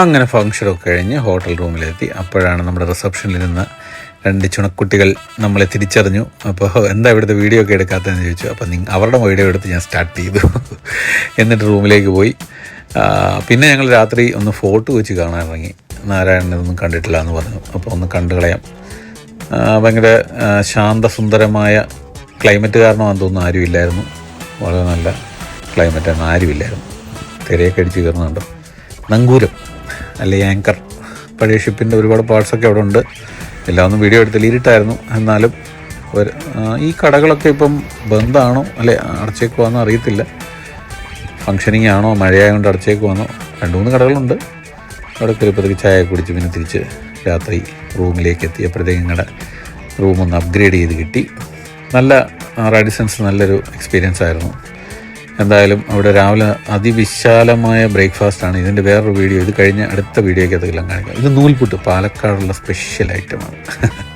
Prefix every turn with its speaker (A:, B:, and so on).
A: അങ്ങനെ ഫംഗ്ഷനൊക്കെ കഴിഞ്ഞ് ഹോട്ടൽ റൂമിലെത്തി. അപ്പോഴാണ് നമ്മുടെ റിസപ്ഷനിൽ നിന്ന് രണ്ട് ചുണക്കുട്ടികൾ നമ്മളെ തിരിച്ചറിഞ്ഞു. അപ്പോൾ എന്താ ഇവിടുത്തെ വീഡിയോ ഒക്കെ എടുക്കാത്തതെന്ന് ചോദിച്ചു. അപ്പോൾ നിങ്ങൾ അവരുടെ വീഡിയോ എടുത്ത് ഞാൻ സ്റ്റാർട്ട് ചെയ്തു. എന്നിട്ട് റൂമിലേക്ക് പോയി. പിന്നെ ഞങ്ങൾ രാത്രി ഒന്ന് ഫോട്ടോ വെച്ച് കാണാൻ ഇറങ്ങി. നാരായണനൊന്നും കണ്ടിട്ടില്ല എന്ന് പറഞ്ഞു. അപ്പോൾ ഒന്ന് കണ്ടുകളയാം ഭയങ്കര ശാന്തസുന്ദരമായ ക്ലൈമറ്റ് കാരണമാണെന്ന് തോന്നുന്നു ആരുമില്ലായിരുന്നു വളരെ നല്ല ക്ലൈമറ്റാണ്. ആരുമില്ലായിരുന്നു തിരയൊക്കെ അടിച്ച് കയറുന്നുണ്ടോ. നങ്കൂരം. അല്ലെ ആങ്കർ പഴയ ഷിപ്പിന്റെ ഒരുപാട് പാർട്സൊക്കെ അവിടെ ഉണ്ട്. എല്ലാം ഒന്നും വീഡിയോ എടുത്തില്ല ഇരുട്ടായിരുന്നു എന്നാലും ഈ കടകളൊക്കെ ഇപ്പം ബന്ധാണോ അല്ലെ അടച്ചേക്കുവാന്നോ അറിയത്തില്ല. ഫങ്ഷനിങ് ആണോ മഴയായതുകൊണ്ട് അടച്ചേക്കുവാന്നോ രണ്ട് മൂന്ന് കടകളുണ്ട്. അവിടെ കയറിയപ്പോഴത്തേക്ക് ചായ കുടിച്ച് പിന്നെ തിരിച്ച് രാത്രി റൂമിലേക്ക് എത്തിയപ്പോഴത്തേക്ക് ഞങ്ങളുടെ റൂം ഒന്ന് അപ്ഗ്രേഡ് ചെയ്ത് കിട്ടി. നല്ല റാഡിസൻസ് നല്ലൊരു എക്സ്പീരിയൻസ് ആയിരുന്നു. എന്തായാലും അവിടെ രാവിലെ അതിവിശാലമായ ബ്രേക്ക്ഫാസ്റ്റ് ആണ്. ഇതിന്റെ വേറൊരു വീഡിയോ ഇത് കഴിഞ്ഞ് അടുത്ത വീഡിയോയ്ക്ക് അതെല്ലാം കാണിക്കാം. ഇത് നൂൽപുട്ട് പാലക്കാടുള്ള സ്പെഷ്യൽ ഐറ്റമാണ്